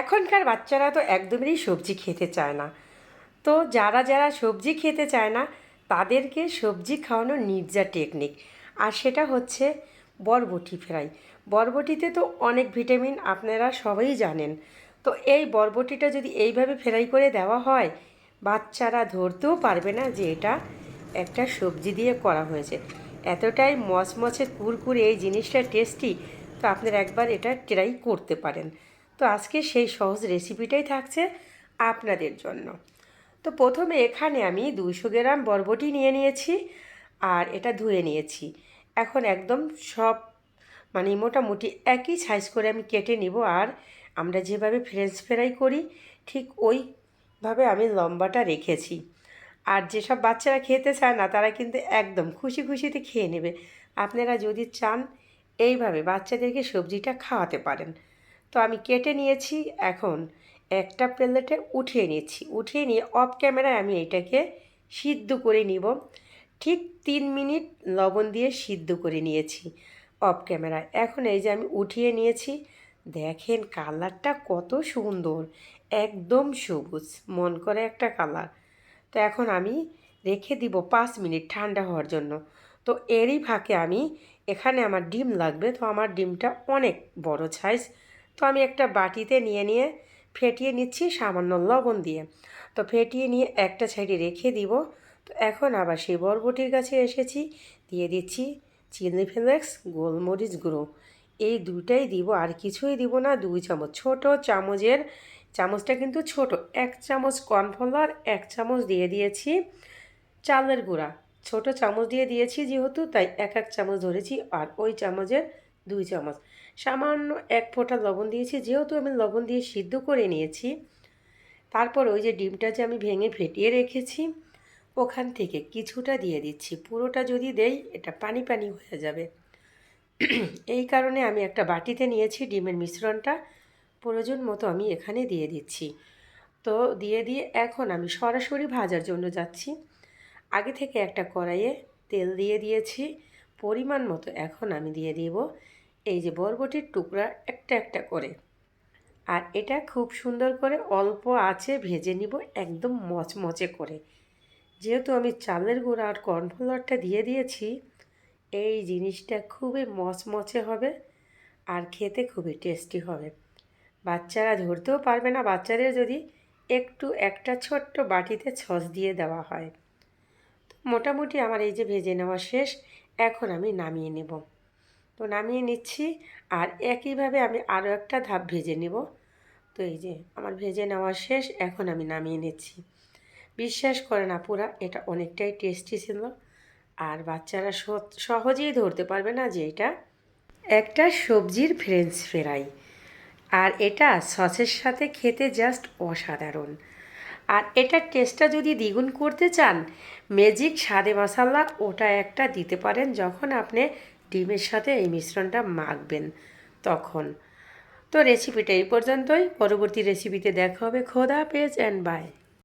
এখনকার বাচ্চারা তো একদমই সবজি খেতে চায় না। তো যারা যারা সবজি খেতে চায় না, তাদেরকে সবজি খাওয়ানোর নির্জা টেকনিক আর সেটা হচ্ছে বরবটি ফ্রাই। বরবটিতে তো অনেক ভিটামিন আপনারা সবাই জানেন। তো এই বরবটিটা যদি এইভাবে ফ্রাই করে দেওয়া হয়, বাচ্চারা ধরতেও পারবে না যে এটা একটা সবজি দিয়ে করা হয়েছে। এতটাই মচমচে কুরকুরে এই জিনিসটা টেস্টি তো আপনারা একবার এটা ট্রাই করতে পারেন। তো আজকে সেই সহজ রেসিপিটাই থাকছে আপনাদের জন্য। তো প্রথমে এখানে আমি দুইশো গ্রাম বরবটি নিয়ে নিয়েছি আর এটা ধুয়ে নিয়েছি। এখন একদম সব মানে মোটামুটি একই সাইজ করে আমি কেটে নিব আর আমরা যেভাবে ফ্রেঞ্চ ফ্রাই করি, ঠিক ওইভাবে আমি লম্বাটা রেখেছি। আর যেসব বাচ্চারা খেতে চায় না, তারা কিন্তু একদম খুশি খুশিতে খেয়ে নেবে। আপনারা যদি চান, এইভাবে বাচ্চাদেরকে সবজিটা খাওয়াতে পারেন। তো আমি কেটে নিয়েছি, এখন একটা প্লেটে উঠিয়ে নিয়েছি উঠিয়ে নিয়ে অফ ক্যামেরায় আমি এটাকে সিদ্ধ করে নিব। ঠিক তিন মিনিট লবণ দিয়ে সিদ্ধ করে নিয়েছি অফ ক্যামেরায় এখন এই যে আমি উঠিয়ে নিয়েছি, দেখেন কালারটা কত সুন্দর, একদম সবুজ, মন করে একটা কালার। তো এখন আমি রেখে দিব পাঁচ মিনিট ঠান্ডা হওয়ার জন্য। তো এরই ফাঁকে আমি এখানে আমার ডিম লাগবে, তো আমার ডিমটা অনেক বড় সাইজ তো আমি একটা বাটিতে নিয়ে নিয়ে ফেটিয়ে নিচ্ছি সামান্য লবণ দিয়ে। তো ফেটিয়ে নিয়ে একটা সাইডে রেখে দিব। তো এখন আবার সেই বরবটির কাছে এসেছি। দিয়ে দিচ্ছি চিলি ফ্লেক্স, গোলমরিচ গুঁড়ো। এই দুইটাই দিব, আর কিছুই দিব না। দুই চামচ, ছোট চামচের, চামচটা কিন্তু ছোট, এক চামচ কর্নফ্লাওয়ার এক চামচ দিয়ে দিয়েছি চালের গুঁড়া। ছোট চামচ দিয়ে দিয়েছি যেহেতু, তাই এক এক চামচ ধরেছি, আর ওই চামচের দুই চামচ। সামান্য এক ফোঁটা লবণ দিয়েছি, যেহেতু আমি লবণ দিয়ে সিদ্ধ করে নিয়েছি। তারপর ওই যে ডিমটা যে আমি ভেঙে ফেটিয়ে রেখেছি, ওখান থেকে কিছুটা দিয়ে দিচ্ছি। পুরোটা যদি দেই, এটা পানি পানি হয়ে যাবে। এই কারণে আমি একটা বাটিতে নিয়েছি ডিমের মিশ্রণটা। প্রয়োজন মতো আমি এখানে দিয়ে দিচ্ছি। তো দিয়ে দিয়ে এখন আমি সরাসরি ভাজার জন্য যাচ্ছি। আগে থেকে একটা কড়াইয়ে তেল দিয়ে দিয়েছি। পরিমাণ মতো এখন আমি দিয়ে দিব। এই যে বরবটির টুকরা একটা একটা করে। আর এটা খুব সুন্দর করে অল্প আছে ভেজে নিব একদম মচমচে করে। যেহেতু আমি চালের গুঁড়া আর কর্নফ্লাওয়ারটা দিয়ে দিয়েছি, এই জিনিসটা খুবই মচমচে হবে আর খেতে খুবই টেস্টি হবে। বাচ্চারা ধরতেও পারবে না, বাচ্চাদের যদি একটু একটা ছোট্ট বাটিতে ছস দিয়ে দেওয়া হয়। তো মোটামুটি আমার এই যে ভেজে নেওয়া শেষ, এখন আমি নামিয়ে নেব। তো নামিয়ে নিচ্ছি আর একইভাবে আমি আরও একটা ধাপ ভেজে নেব। তো এই যে আমার ভেজে নেওয়া শেষ, এখন আমি নামিয়ে নিচ্ছি। বিশ্বাস করে না পুরা এটা অনেকটাই টেস্টি ছিল। আর বাচ্চারা সহজেই ধরতে পারবে না যে এটা একটা সবজির ফ্রেঞ্চ ফ্রাই। আর এটা সসের সাথে খেতে জাস্ট অসাধারণ। আর এটার টেস্টটা যদি দ্বিগুণ করতে চান, ম্যাজিক স্বাদে মশালা ওটা একটা দিতে পারেন যখন আপনি ডিমের সাথে এই মিশ্রণটা মাখবেন তখন। তো রেসিপিটা এই পর্যন্তই। পরবর্তী রেসিপিতে দেখা হবে। খোদা পেজ অ্যান্ড বাই